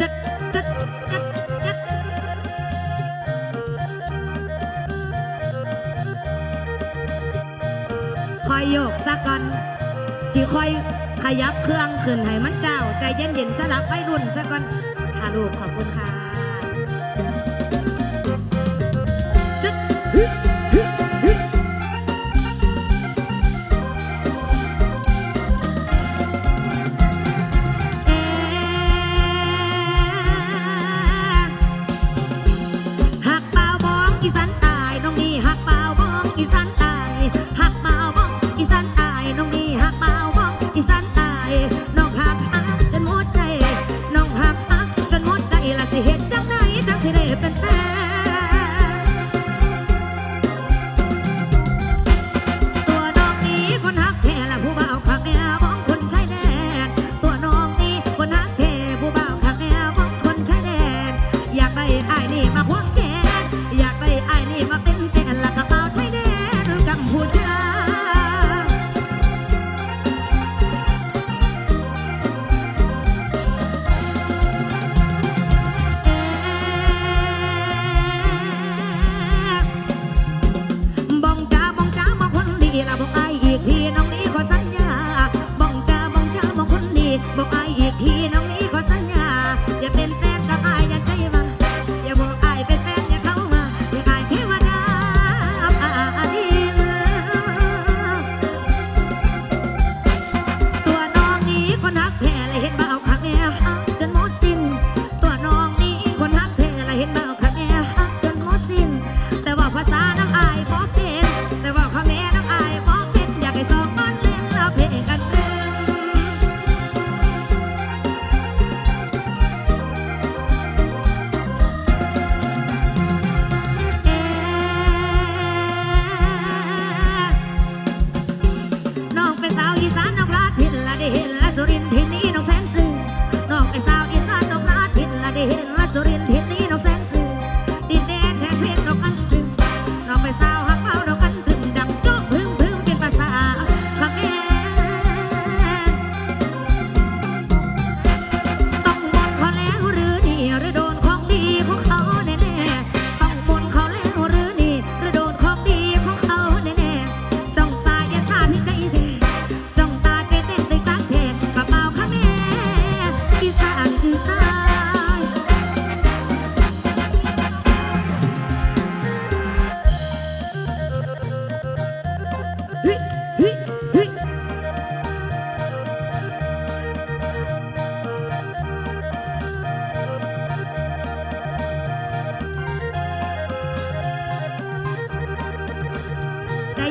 คอยโยกซะก่อนสิคอยขยับเครื่องขึ้นให้มันเจ้า ใจเย็นๆสลับไปรุ่นซะก่อนค่ะลูกขอบคุณค่ะ อีสาน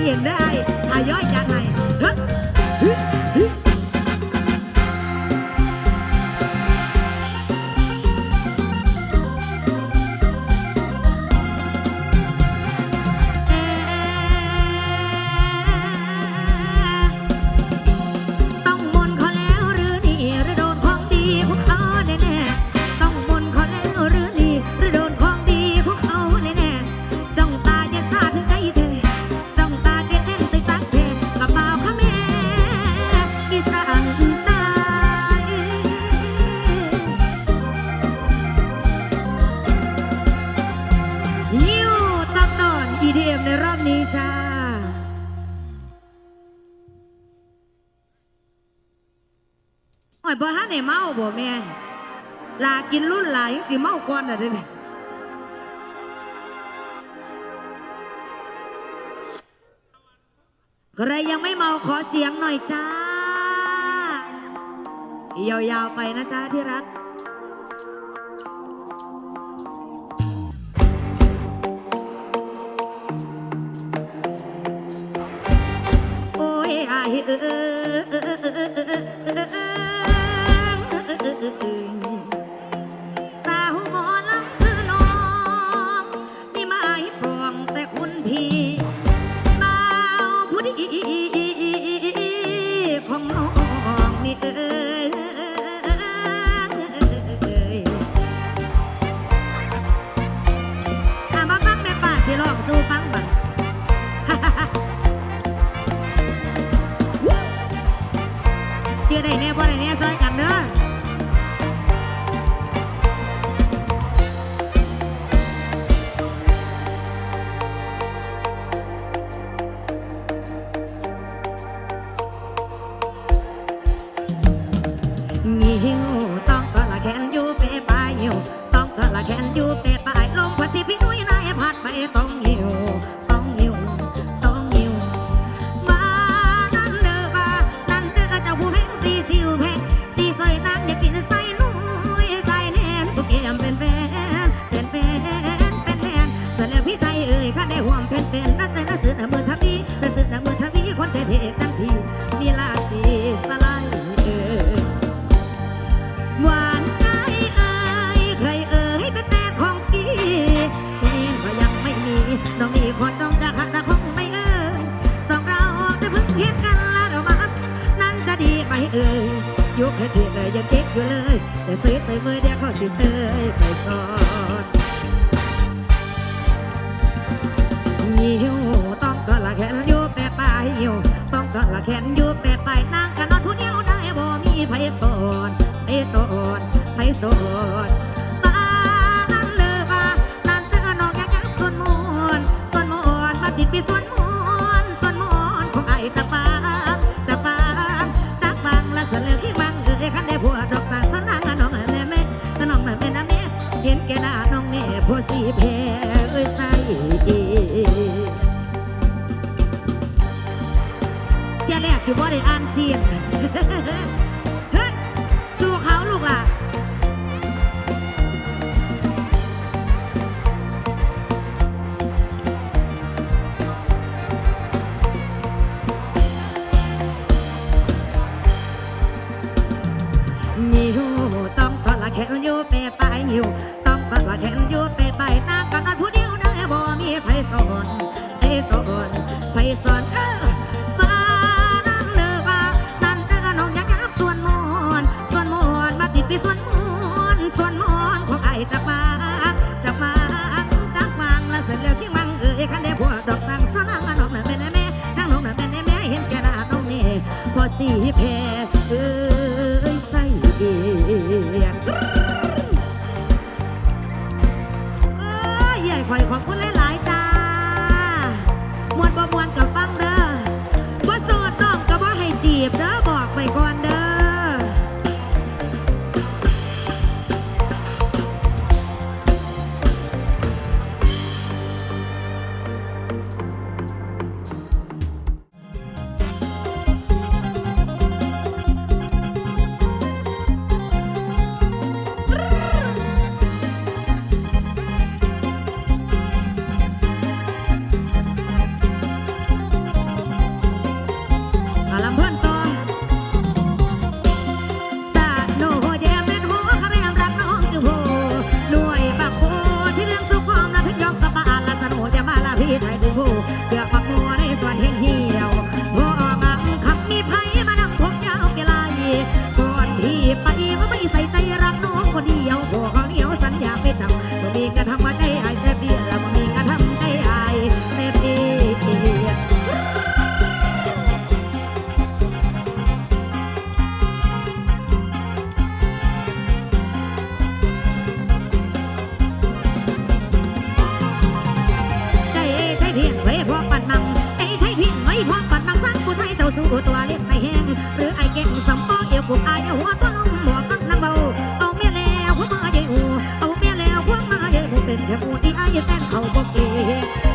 เองได้อาย่อยจัดให้ ในเมาบ่แม่ลากินรุ่นหลายังสิเมาก่อนอะเด้เนี่ยใครยังไม่เมาขอเสียงหน่อยจ้ายาวๆไปนะจ้าที่รัก สู้ฟังบังเจอได้แน่บ่ได้แน่ซอยกัน เแสนนั่าใจน่าเสือหน้ามือทางนี้น่าเสือหน้ามือทางนี้คนเท่ๆทั้งทีมีลาสีสลายเออหวานใจอายใครเอ่ยเป็นแต่ของพี่ตัวเองก็ยังไม่มีต้องมีคนต้องจะขัดนะคงไม่เอ่ยสองเราจะเพิ่งเพียงกันแล้วมานั่นจะดีไหมเอ่ยยกให้เธอเลยยังเก็บอยู่เลยแต่ซื้อเตยเมื่อเดียวเขาสิเตยไปซอ แขนอยู่แปดปลายนางกันอนทุเนียวได้บ่มีไผสอนไผสอนไผสอนตานนั้นเลยกว่านั่นเตือนน้องแกงส่วนมวนส่วนมวนมาติดปีส่วนมวนส่วนมวนของไอ้จักบางจักบางจักบางและเสือเลือขี้บังเลยขันได้ผัวดอกตาสนางน้องแม่แม่น้องแม่แม่นะแม่เห็นแกหน้าน้องแม่ผัวสีแพ้เอ้ยใส่ ที่ยแรกที่บ่ได้อ่านเสียงสู้เขาลูกล่ะนิ้วต้องทอดละแข็นอยู่ปรี้ยไปนิ้ว Cái. เป็นแค่ผู้ที่อายแฟงเอาบอกเอง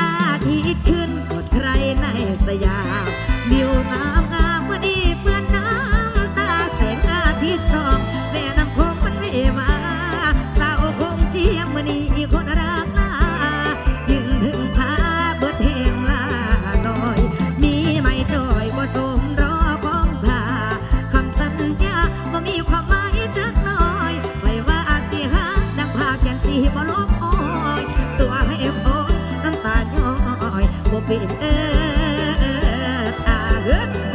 อาทิตย์ขึ้นกดใครในสยามดิวน้ำ เป็นเออออเออ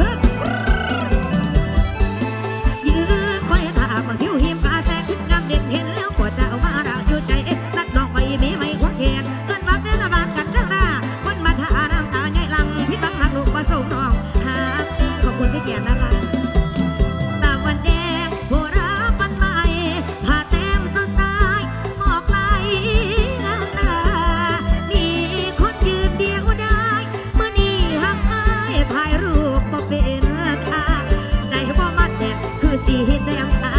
คิดได้ยัง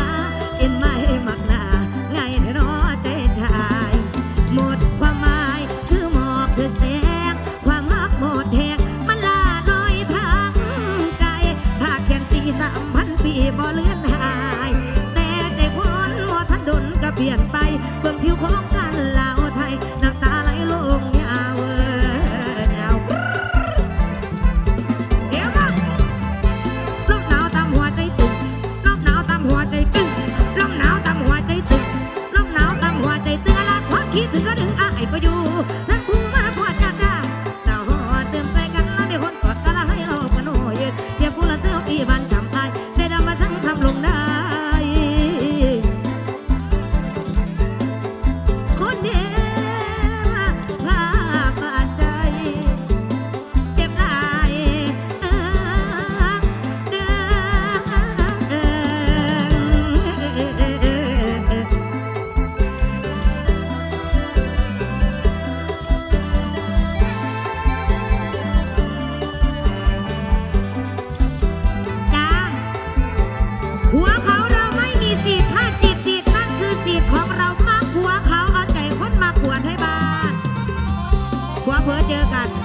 Não. 这个。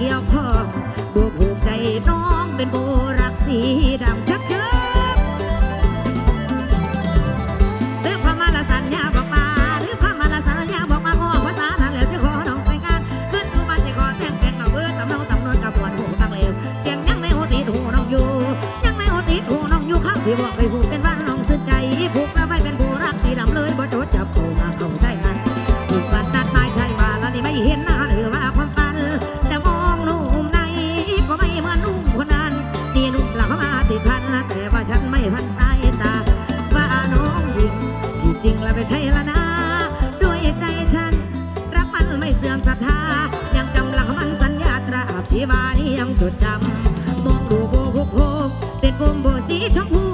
Yeah, ว่าฉันไม่พันสายตา ว่าน้องหญิงที่จริงแล้วไม่ใช่ละนะด้วยใจฉัน รักมันไม่เสื่อมศรัทธา ยังจำหลักมันสัญญาตราบชีวานี่ยังจดจำมองดูโบโบโบเป็นปุ่มโบสีชมพู